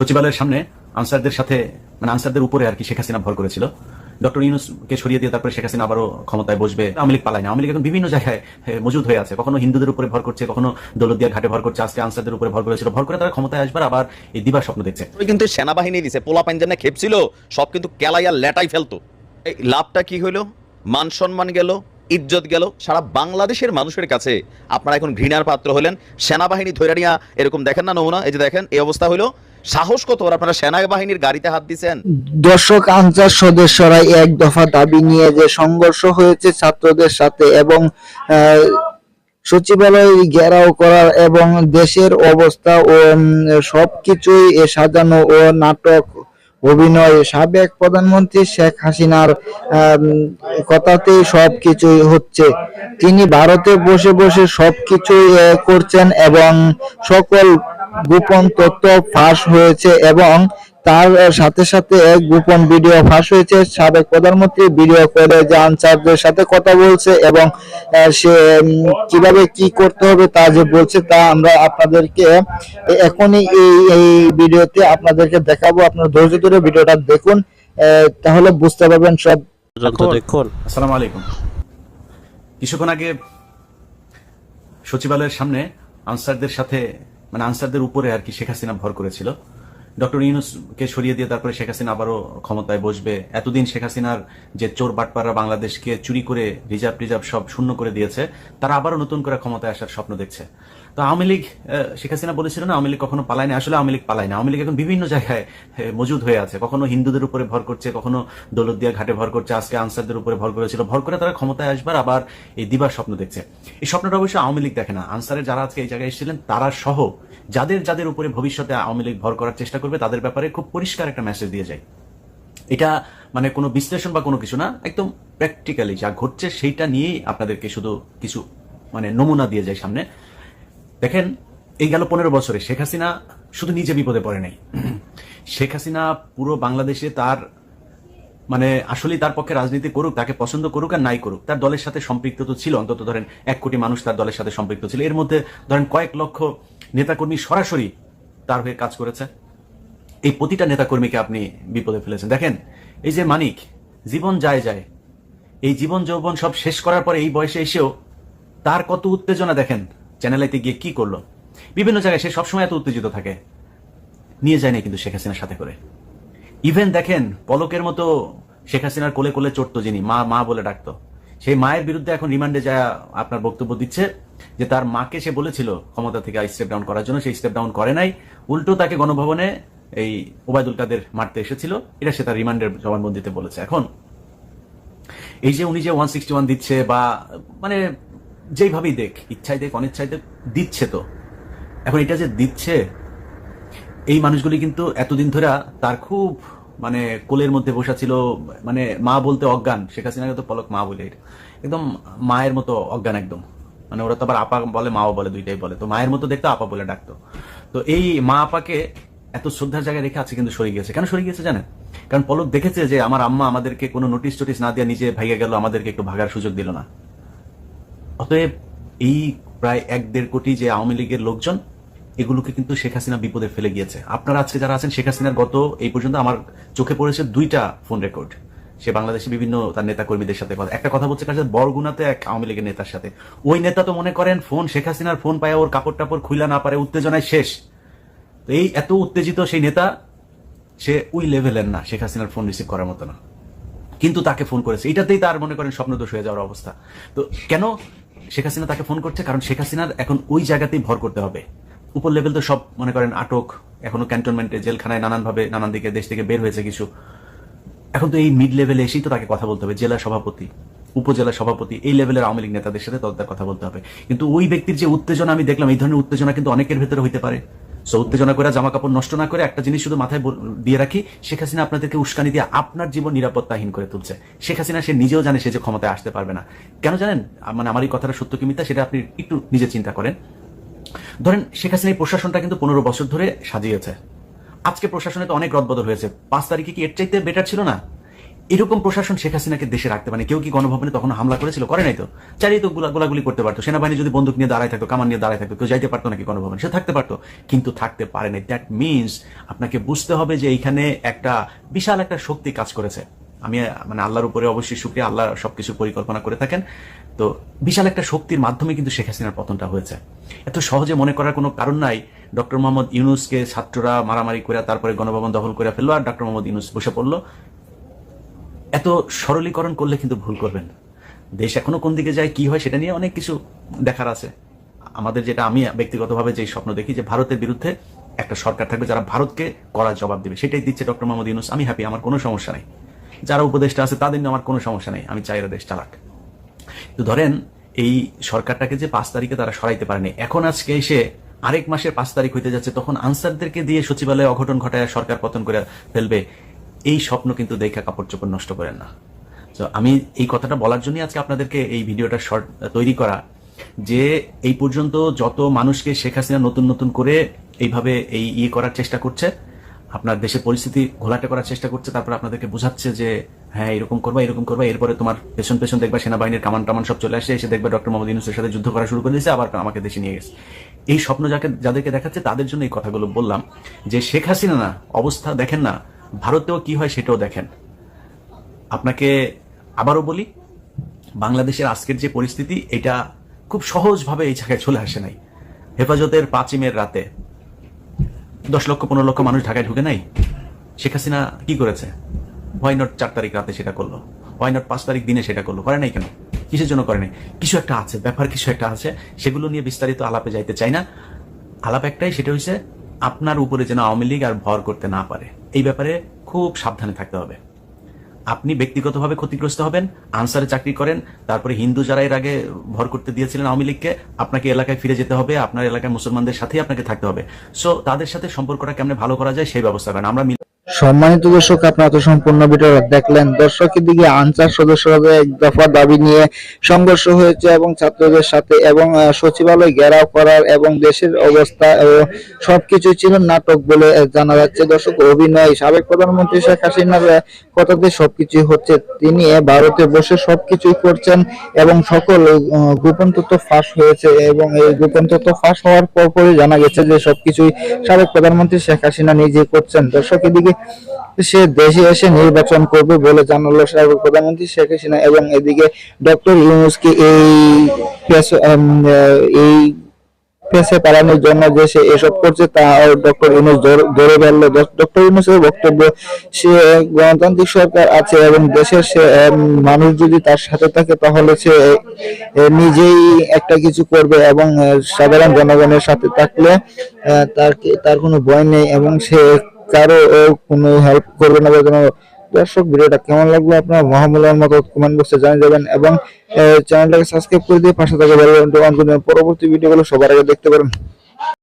সচিবালয়ের সামনে আনসারদের সাথে মানে আনসারদের উপরে আর কি শেখ হাসিনা ভর করেছিল। ডক্টর ইউনুসকে সরিয়ে দিয়ে তারপরে শেখ হাসিনা আবারও ক্ষমতায় বসবে। আওয়ামী লীগ পালায় না। আওয়ামী লীগ এখন বিভিন্ন জায়গায় মজুদ হয়ে আছে। কখনো হিন্দুদের উপরে ভর করছে, কখনো দৌলতদিয়া ঘাটে ভর করছে। আজকে আনসারদের উপরে ভর করেছিল। ভর করে তারা ক্ষমতায় আসবার আবার এই দিবার স্বপ্ন দেখছে। কিন্তু সেনাবাহিনী দিছে, পোলা পাঞ্জানে খেপছিল, সব কিন্তু কেলাইয়া লেটাই ফেলতো। এই লাভটা কি হইল? মান সম্মান গেল, ইজ্জত গেল। সারা বাংলাদেশের মানুষের কাছে আপনারা এখন ঘৃণার পাত্র হলেন। সেনাবাহিনী ধৈর্য নিয়া এরকম দেখেন না নমুনা? এই যে দেখেন, এই অবস্থা হইল। সাহস কত? আপনারা সেনাবাহিনীর গাড়িতে হাত দিছেন? দর্শক আনসার সদস্যরা এক দফা দাবি নিয়ে যে সংঘর্ষ হয়েছে ছাত্রদের সাথে এবং সচিবালয় ঘেরাও করার এবং দেশের অবস্থা ও সবকিছুই সাজানো ও নাটক অভিনয় সাবেক প্রধানমন্ত্রী শেখ হাসিনার কথাতেই সবকিছুই হচ্ছে। তিনি ভারতে বসে বসে সবকিছুই আহ, করছেন এবং সকল গোপন তথ্য ফাঁস হয়েছে এবং তার সাথে সাথে এক গোপন ভিডিও ফাঁস হয়েছে। সাবেক প্রধানমন্ত্রী ভিডিও করে যে আনসারদের সাথে কথা বলছে এবং সে কীভাবে কি করতে হবে তা যে বলছে তা আমরা আপনাদেরকে এখনই এই এই ভিডিওতে আপনাদেরকে দেখাবো। আপনারা ধৈর্য ধরে ভিডিওটা দেখুন তাহলে বুঝতে পারবেন সব। দেখুন। আসসালামু আলাইকুম। কিছুক্ষণ আগে সচিবালয়ের সামনে আনসারদের সাথে মানে আনসারদের উপরে আর কি শেখ হাসিনা ভর করেছিল। ডক্টর ইউনুসকে সরিয়ে দিয়ে তারপরে শেখ হাসিনা আবারও ক্ষমতায় বসবে। এতদিন শেখ হাসিনার যে চোর বাটপাড়া বাংলাদেশকে চুরি করে রিজার্ভ রিজার্ভ সব শূন্য করে দিয়েছে, তারা আবারও নতুন করে ক্ষমতায় আসার স্বপ্ন দেখছে। তো আওয়ামী লীগ শেখ হাসিনা বলেছিল না, আওয়ামী লীগ কখনো পালায় না আসলে আওয়ামী লীগ পালায় না। আওয়ামী লীগ এখন বিভিন্ন জায়গায় মজুদ হয়ে আছে। কখনো হিন্দুদের উপরে ভর করছে, কখনো দৌলতদিয়া ঘাটে ভর করছে, আজকে আনসারদের উপরে ভর করেছিল। ভর করে তারা ক্ষমতায় আসবার আবার এই দিবার স্বপ্ন দেখছে। এই স্বপ্নটা অবশ্যই আওয়ামী লীগ দেখে না। আনসারের যারা আজকে এই জায়গায় এসেছিলেন, তারা সহ যাদের যাদের উপরে ভবিষ্যতে আওয়ামী লীগ ভর করার চেষ্টা করবে, তাদের ব্যাপারে খুব পরিষ্কার একটা মেসেজ দিয়ে যায়। এটা মানে কোনো বিশ্লেষণ বা কোনো কিছু না, একদম প্র্যাকটিক্যালি যা ঘটছে সেইটা নিয়েই আপনাদেরকে শুধু কিছু মানে নমুনা দিয়ে যায় সামনে। দেখেন, এই গেল পনেরো বছরে শেখ হাসিনা শুধু নিজে বিপদে পড়ে নাই। শেখ হাসিনা পুরো বাংলাদেশে তার মানে আসলেই তার পক্ষে রাজনীতি করুক, তাকে পছন্দ করুক আর নাই করুক, তার দলের সাথে সম্পৃক্ত তো ছিল, অন্তত ধরেন এক কোটি মানুষ তার দলের সাথে সম্পৃক্ত ছিল। এর মধ্যে ধরেন কয়েক লক্ষ নেতাকর্মী সরাসরি তার হয়ে কাজ করেছে। এই প্রতিটা নেতাকর্মীকে আপনি বিপদে ফেলেছেন। দেখেন, এই যে মানিক, জীবন যায় যায়। এই জীবন যৌবন সব শেষ করার পরে এই বয়সে এসেও তার কত উত্তেজনা, দেখেন। চ্যানেলাইতে গিয়ে কি করল? বিভিন্ন জায়গায় সে সবসময় এত উত্তেজিত থাকে। নিয়ে যায়নি কিন্তু শেখ হাসিনার সাথে করে। ইভেন দেখেন, পলকের মতো শেখ হাসিনার কোলে কোলে চড়তো যিনি, মা মা বলে ডাকতো। সেই মায়ের বিরুদ্ধে এখন রিমান্ডে যা আপনার বক্তব্য দিচ্ছে, যে তার মাকে সে বলেছিল ক্ষমতা থেকে স্টেপ ডাউন করার জন্য সেই স্টেপ ডাউন করে নাই। উল্টো তাকে গণভবনে এই ওবায়দুল কাদের মারতে এসেছিল, এটা সে তার রিমান্ডের জবানবন্দিতে বলেছে। এখন, এই যে উনি যে ওয়ান সিক্সটি ওয়ান দিচ্ছে বা মানে যেইভাবেই দেখ, ইচ্ছাই দেখ, অনিচ্ছাই দেখ, দিচ্ছে তো। এখন এটা যে দিচ্ছে, এই মানুষগুলি কিন্তু এতদিন ধরে তার খুব মানে কোলের মধ্যে বসা ছিল মানে মা বলতে অজ্ঞান, শেখ হাসিনাকে তো পলক মা বলে একদম মায়ের মতো অজ্ঞান একদম। মানে ওরা তো আবার আপা বলে, মাও বলে, দুইটাই বলে। তো মায়ের মতো দেখতো, আপা বলে ডাকতো। তো এই মা আপাকে এত শ্রদ্ধার জায়গায় রেখে আছে কিন্তু সরে গিয়েছে। কেন সরে গিয়েছে জানেন? কারণ পলক দেখেছে যে আমার আম্মা আমাদেরকে কোনো নোটিশ টোটিস না দিয়ে নিজে ভাইয়া গেল, আমাদেরকে একটু ভাগার সুযোগ দিল না। অতএব এই প্রায় এক দেড় কোটি যে আওয়ামী লীগের লোকজন, এগুলোকে কিন্তু শেখ হাসিনা বিপদে ফেলে গিয়েছে। আপনারা আজকে যারা আছেন, শেখ হাসিনার গত এই পর্যন্ত আমার চোখে পড়েছে দুইটা ফোন রেকর্ড। সে বাংলাদেশে বিভিন্ন তার নেতা কর্মীদের সাথে কথা একটা কথা বলছে কাছে বরগুনাতে এক আওয়ামী লীগের নেতার সাথে। ওই নেতা তো মনে করেন ফোন, শেখ হাসিনার ফোন পায় ওর কাপড় টাপড় খুইলা না পারে, উত্তেজনায় শেষ। তো এই এত উত্তেজিত সেই নেতা, সে ওই লেভেলের না, শেখ হাসিনার ফোন রিসিভ করার মতো না। কিন্তু তাকে ফোন করেছে। এটাতেই তার মনে করেন স্বপ্নদোষ হয়ে যাওয়ার অবস্থা। তো কেন শেখ হাসিনা তাকে ফোন করছে কারণ শেখ হাসিনার এখন ওই জায়গাতেই ভর করতে হবে। উপর লেভেল তো সব মনে করেন আটক, এখনও ক্যান্টনমেন্টে জেলখানায় নানানভাবে, নানান দিকে দেশ থেকে বের হয়েছে কিছু। এখন তো এই মিড লেভেলে এসেই তো তাকে কথা বলতে হবে, জেলা সভাপতি, উপজেলা সভাপতি, এই লেভেলের আওয়ামী লীগ নেতাদের সাথে তদার কথা বলতে হবে। কিন্তু ওই ব্যক্তির যে উত্তেজনা আমি দেখলাম, এই ধরনের উত্তেজনা কিন্তু অনেকের ভেতরে হইতে পারে। সো উত্তেজনা করে জামা কাপড় নষ্ট না করে একটা জিনিস শুধু মাথায় দিয়ে রাখি, শেখ হাসিনা আপনাদেরকে উস্কানি দিয়ে আপনার জীবন নিরাপত্তাহীন করে তুলছে। শেখ হাসিনা, সে নিজেও জানে সে যে ক্ষমতায় আসতে পারবে না। কেন জানেন? মানে আমার এই কথাটা সত্য কি মিথ্যা, সেটা আপনি একটু নিজে চিন্তা করেন। ধরেন, শেখ হাসিনা এই প্রশাসনটা কিন্তু পনেরো বছর ধরে সাজিয়েছে। আজকে প্রশাসনে তো অনেক রদবদল হয়েছে। পাঁচ তারিখে কি এর চাইতে বেটার ছিল না? এরকম প্রশাসন শেখ হাসিনাকে দেশে রাখতে পারে কেউ কি গণভবনে তখন হামলা করেছিল? করে নাই তো। চারিয়ে তো গোলা- গোলাগুলি করতে পারতো। সেনাবাহিনী যদি বন্দুক নিয়ে দাঁড়ায় থাকতো, কামান নিয়ে দাঁড়ায় থাকতো, কেউ যাইতে পারতো নাকি গণভবন? সে থাকতে পারতো, কিন্তু থাকতে পারে নাই। দ্যাট মিনস আপনাকে বুঝতে হবে যে এইখানে একটা বিশাল একটা শক্তি কাজ করেছে। আমি মানে আল্লাহর উপরে অবশ্যই শুক্রিয়া, আল্লাহ সবকিছু পরিকল্পনা করে থাকেন। তো বিশাল একটা শক্তির মাধ্যমে কিন্তু শেখ হাসিনার পতনটা হয়েছে। এত সহজে মনে করার কোনো কারণ নাই। ডক্টর মোহাম্মদ ইউনুসকে ছাত্ররা মারামারি করে তারপরে গণভবন দখল করে ফেলল, আর ডক্টর মোহাম্মদ ইউনুস বসে পড়ল। এত সরলীকরণ করলে কিন্তু ভুল করবেন দেশ এখনও কোন দিকে যায়, কি হয় সেটা নিয়ে অনেক কিছু দেখার আছে। আমাদের যেটা, আমি ব্যক্তিগতভাবে যে স্বপ্ন দেখি যে ভারতের বিরুদ্ধে একটা সরকার থাকবে যারা ভারতকে করার জবাব দেবে। সেটাই দিচ্ছে ডক্টর মোহাম্মদ ইউনুস। আমি হ্যাপি আমার কোনো সমস্যা নেই। যারা উপদেষ্টা আছে, তাদের নিয়ে আমার কোনো সমস্যা নেই। আমি চাইরা দেশ চালাক। তো ধরেন, এই সরকারটাকে যে পাঁচ তারিখে তারা সরাইতে পারেনি, এখন আজকে এসে আরেক মাসের পাঁচ তারিখ হইতে যাচ্ছে, তখন আনসারদেরকে দিয়ে সচিবালয়ে অঘটন ঘটায় সরকার পতন করে ফেলবে। এই স্বপ্ন কিন্তু দেখা কাপড় চোপড় নষ্ট করেন না। তো আমি এই কথাটা বলার জন্যই আজকে আপনাদেরকে এই ভিডিওটা শর্ট তৈরি করা যে এই পর্যন্ত যত মানুষকে শেখ হাসিনা নতুন নতুন করে এইভাবে এই ইয়ে করার চেষ্টা করছে, আপনার দেশের পরিস্থিতি ঘোলাটে করার চেষ্টা করছে, তারপর আপনাদেরকে বোঝাচ্ছে যে হ্যাঁ এরকম করবা এরকম করবা, এরপরে তোমার পেছন পেছন দেখবা সেনাবাহিনীর কামান টামান সব চলে আসে, এসে দেখবে ডক্টর মোহাম্মদ ইউনুসের সাথে যুদ্ধ করা শুরু করে দিয়েছে, আবার আমাকে দেশে নিয়ে গেছে। এই স্বপ্ন যাকে, যাদেরকে দেখাচ্ছে, তাদের জন্য এই কথাগুলো বললাম যে শেখ হাসিনা না, অবস্থা দেখেন না ভারতেও কি হয় সেটাও দেখেন। আপনাকে আবারও বলি, বাংলাদেশের আজকের যে পরিস্থিতি, এটা খুব সহজভাবে এই জায়গায় চলে আসে নাই। হেফাজতের পাঁচিমের রাতে দশ লক্ষ, পনেরো লক্ষ মানুষ ঢাকায় ঢুকে নাই। শেখ হাসিনা কি করেছে? হোয়াই নট চার তারিখ রাতে সেটা করল? হোয়াই নট পাঁচ তারিখ দিনে সেটা করল? করে নাই কেন? কিসের জন্য করে নাই? কিছু একটা আছে, ব্যাপার কিছু একটা আছে, সেগুলো নিয়ে বিস্তারিত আলাপে যাইতে চাই না। আলাপ একটাই, সেটা হচ্ছে আপনার উপরে যেন আওয়ামী লীগ আর ভর করতে না পারে। এই ব্যাপারে খুব সাবধানে থাকতে হবে। আপনি ব্যক্তিগতভাবে ক্ষতিগ্রস্ত হবেন, আনসারে চাকরি করেন, তারপরে হিন্দু যারা এর আগে ভর করতে দিয়েছিলেন আওয়ামী লীগকে, আপনাকে এলাকায় ফিরে যেতে হবে, আপনার এলাকায় মুসলমানদের সাথেই আপনাকে থাকতে হবে। সো তাদের সাথে সম্পর্কটা কেমন ভালো করা যায় সেই ব্যবস্থা করেন। আমরা সম্মানিত দর্শক, আপনারা তো সম্পূর্ণ ভিডিওটা দেখলেন। দর্শকের দিকে আনসার সদস্যরা এক দফা দাবি নিয়ে সংঘর্ষ হয়েছে এবং ছাত্রদের সাথে এবং সচিবালয় ঘেরাও করার এবং দেশের অবস্থা ও সবকিছু ছিল নাটক বলে জানা যাচ্ছে। দর্শক, অভিনয়, সাবেক প্রধানমন্ত্রী শেখ হাসিনার কথাতে সবকিছু হচ্ছে। তিনি ভারতে বসে সবকিছুই করছেন এবং সকল গোপন তথ্য ফাঁস হয়েছে এবং এই গোপন তথ্য ফাঁস হওয়ার পরপরই জানা গেছে যে সবকিছুই সাবেক প্রধানমন্ত্রী শেখ হাসিনা নিজে করছেন। দর্শকের এদিকে সে দেশে এসে নির্বাচন করবে বলে জানালো সাবেক প্রধানমন্ত্রী শেখ হাসিনা এবং এদিকে ডক্টর ইউনুসকে এই এই পেছে পালানোর জন্য যে সে এসব করছে তা ডক্টর ইউনুস ধরে ফেলল। ডক্টর ইউনুসের বক্তব্য, সে গণতান্ত্রিক সরকার আছে এবং দেশের সে মানুষ যদি তার সাথে থাকে তাহলে সে নিজেই একটা কিছু করবে এবং সাধারণ জনগণের সাথে থাকলে তার তার কোনো ভয় নেই এবং সে কারও কোনো হেল্প করবে না বা কোনো দর্শক ভিডিওটা কেমন লাগল আপনার মহামূল্যের মতো কমেন্ট বক্সে জানিয়ে যাবেন এবং চ্যানেলটাকে সাবস্ক্রাইব করে দিয়ে পাশে থাকা পরবর্তী ভিডিওগুলো সবার আগে দেখতে পারেন।